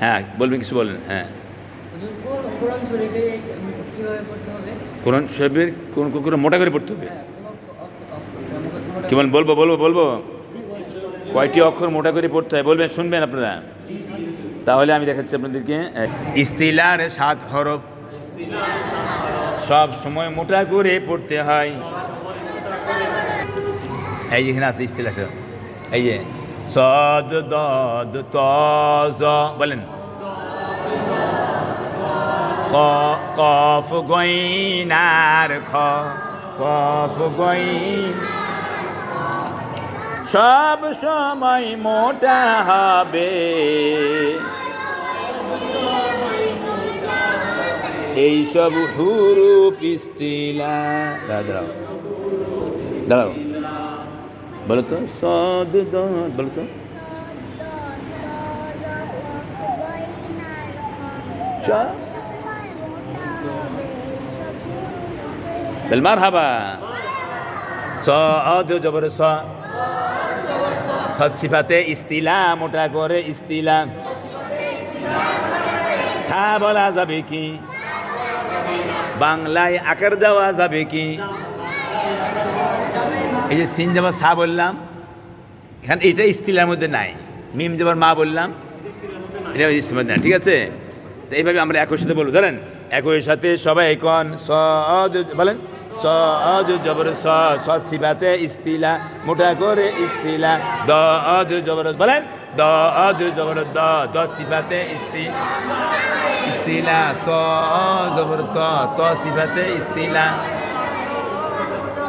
হ্যাঁ বলবেন কিছু বলেন হ্যাঁ। কোরআন শরীফে কীভাবে পড়তে হবে? কোরআন সাহেবের কোন কোন করে মোটা করে পড়তে হবে? হ্যাঁ কি বলেন বলব বলব বলব? কয়টি অক্ষর মোটা করে পড়তে হয়? বলবেন শুনবেন আপনারা। তাহলে আমি দেখাচ্ছি আপনাদেরকে। ইস্তিলার সাত হরফ। সব সময় মোটা করে পড়তে হয়। এই যে এখানে আছে ইস্তিলাটা এই যে সদ দদ ত জ বলেন কফ গইনার খ, কফ গইন সব সময় মোটা হবে। এইসব হুরু পিস্তিলা। দাঁড়াও দাঁড়াও। বলো তো সদ দ- বলো তো স- বেলমার হাবা সদ জবর, স। সৎ ইস্তিলা, মোটা করে ইস্তিলা। সা বলা যাবে কি? বাংলায় আকার দেওয়া যাবে কি? এই যে সিন যাবার সা বললাম, এখানে এটা ইস্তিলার মধ্যে নাই। মিম যাবার মা বললাম, এটা ইস্তিলার মধ্যে নাই, ঠিক আছে? তো এইভাবে আমরা একই সাথে বলব। ধরেন, একই সাথে সবাই কন? স বলেন স জবর, স সিবাতে ইস্তিলা, মোটা করে ইস্তিলা, দ অদ জবর, বলেন, দ অদ জবর, দ দ সিবাতে ইস্তি, ইস্তিলা, ত, জবর, ত ত সিবাতে ইস্তিলা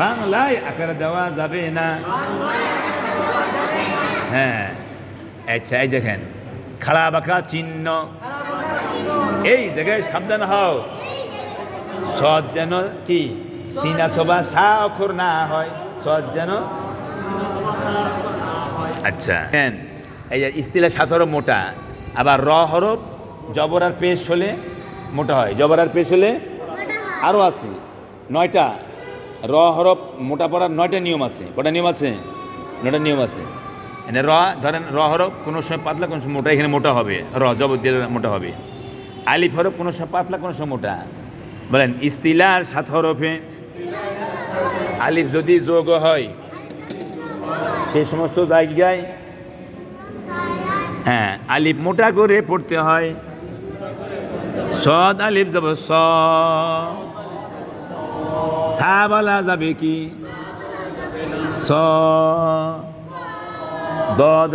বাংলায় আকার দেওয়া যাবে না। হ্যাঁ আচ্ছা এই দেখেন খাড়া বাঁকা চিহ্ন। এই জায়গায় সাবধান হও। সৎ যেন কি? সিন অথবা সা অক্ষর না হয়, সৎ যেন আচ্ছা হ্যাঁ এই যে সাত হরফ মোটা, আবার র হরফ জবর আর পেশ হলে মোটা হয়। জবর আর পেশ হলে আরও আছে, নয়টা। র, হরফ, মোটা পড়ার নয়টা নিয়ম আছে। কটা নিয়ম আছে? নয়টা নিয়ম আছে। এনে র, ধরেন র, হরফ, কোনো সময় পাতলা, কোনো সময় মোটা, এখানে মোটা হবে। র জবর দিয়ে মোটা হবে। আলিফ হরফ, কোনো সময় পাতলা, কোনো সময় মোটা। বলেন, ইস্তিলার সাত হরফে আলিফ যদি যোগ হয় সেই সমস্ত জায়গায় হ্যাঁ আলিফ মোটা করে পড়তে হয়। সদ, আলিফ যাব স। সা বলা যাবে কি? স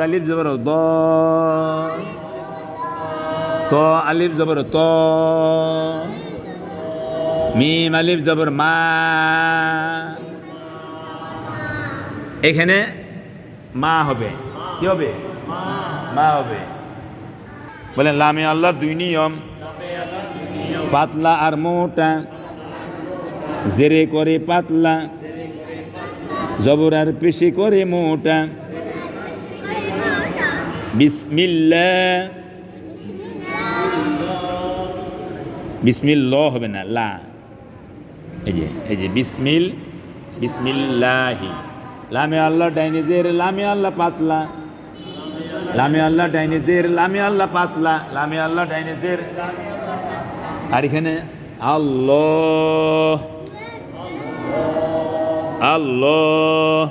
আলিফ জবর, দ, ত, আলিফ জবর, ত, মিম, আলিফ জবর, মা। এখানে মা হবে। কি হবে? মা হবে। বলেন, লামে আল্লাহর দুই নিয়ম। পাতলা আর মোটা। জেরে করে পাতলা জবর আর পেশি করে মোটা। বিসমিল্লা বিসমিল্ল হবে না, লা। এই যে এই যে, বিসমিল, বিসমিল্লাহি। লামে আল্লাহ ডাইনিজের লামে আল্লাহ পাতলা। লামে আল্লাহ ডাইনিজের লামে আল্লাহ পাতলা। লামে আল্লাহ ডাইনিজের আর এখানে আল্লাহ। আল্লাহ।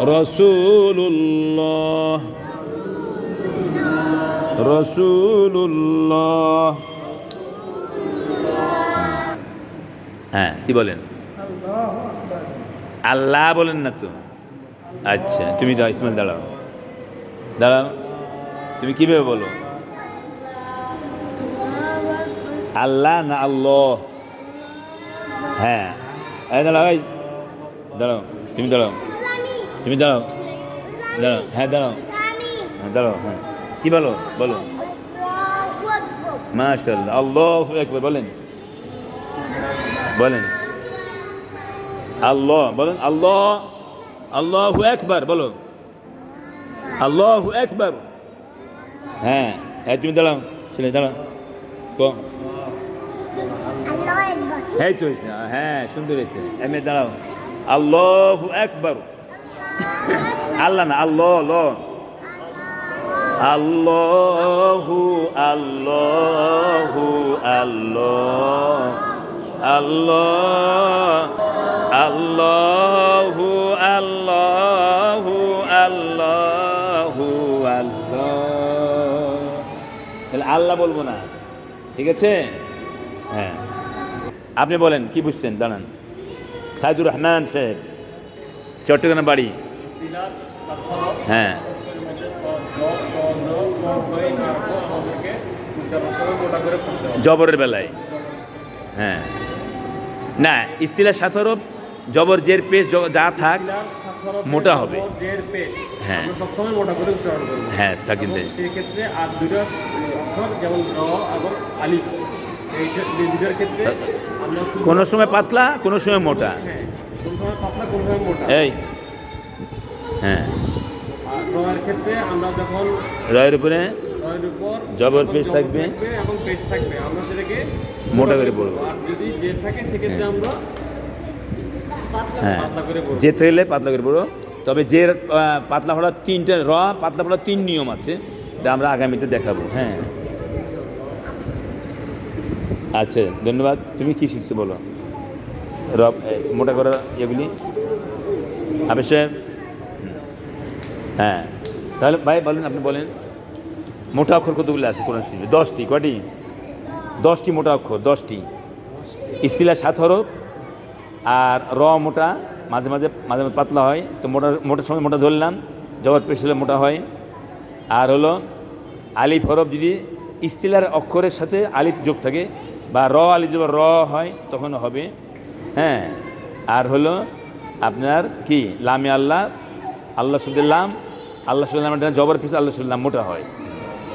রসুল্লাহ রসুল্লাহ হ্যাঁ কি বলেন? আল্লাহ বলেন না তো। আচ্ছা তুমি দাও, ইসমাইল, দাঁড়াও। দাঁড়াও। তুমি কীভাবে বলো? আল্লাহ না আল্লাহ? হ্যাঁ। এই দাঁড়াও এই, দাঁড়াও, তুমি দাঁড়াও তুমি দাঁড়াও দাঁড়াও হ্যাঁ দাঁড়াও হ্যাঁ দাঁড়াও হ্যাঁ। কি বলো বলো। মাশাল্লাহ আল্লাহ একবার বলেন। বলেন। আল্লাহ বলেন, আল্লাহ আল্লাহ একবার বলো। আল্লাহ একবার হ্যাঁ হ্যাঁ তুমি দাঁড়াও, ছেলে, দাঁড়াও কো এই তো হয়েছে হ্যাঁ সুন্দর হয়েছে এমনি দাঁড়াও। আল্লাহ একবার আল্লাহ না আল্লাহ ল আল্লাহু আল্লাহু আল্লাহ। আল্লাহ আল্লাহু আল্লাহু আল্লাহু আল্লাহ। তাহলে আল্লাহ বলব না। ঠিক আছে? আপনি বলেন কি বুঝছেন দাঁড়ান সাইদুর রহমান সাহেব চট্টগ্রাম বাড়ি হ্যাঁ জবরের বেলায় হ্যাঁ না ইস্তিলার সাথরব জবর জের পেশ যা থাক মোটা হবে। হ্যাঁ। সবসময় মোটা করে উচ্চারণ করব হ্যাঁ, সাকিন দেয়। আর অক্ষর যেমন র এবং আলিফ এই দুইটার ক্ষেত্রে কোনো সময় পাতলা কোনো সময় মোটা। হ্যাঁ এই। হ্যাঁ। রয়ের উপরে জবর জবর থাকবে। এবং পেশ থাকবে আমরা সেটাকে মোটা করে পড়ব। আর যদি জের থাকে সেক্ষেত্রে আমরা পাতলা হ্যাঁ যেতে হলে পাতলা করে পড়ো তবে যে পাতলা পড়ার তিনটে র পাতলা পড়ার তিন নিয়ম আছে এটা আমরা আগামীতে দেখাবো। হ্যাঁ। আচ্ছা ধন্যবাদ। তুমি কি শিখছো বলো? রব মোটা করার এগুলি? আবে সাহেব? হ্যাঁ। তাহলে ভাই বলেন, আপনি বলেন। মোটা অক্ষর কতগুলো আছে কোরআন শরীফে? দশটি। কটি দশটি মোটা অক্ষর, দশটি। ইস্তিলা সাত হরফ, আর র মোটা, মাঝে মাঝে মাঝে মাঝে পাতলা হয়। তো মোটা মোটার সময় মোটা ধরলাম জবর পেশ হলে মোটা হয়। আর হলো আলিফ হরফ যদি ইস্তিলার অক্ষরের সাথে আলিফ যোগ থাকে বা র আলি যখন র হয়, তখন হবে হ্যাঁ। আর হলো আপনার কি? লামে আল্লাহ আল্লাহ সুদুল্লাম আল্লাহ সুদুল্লাম জবর পিস আল্লাহ সুদুল্লাম মোটা হয়।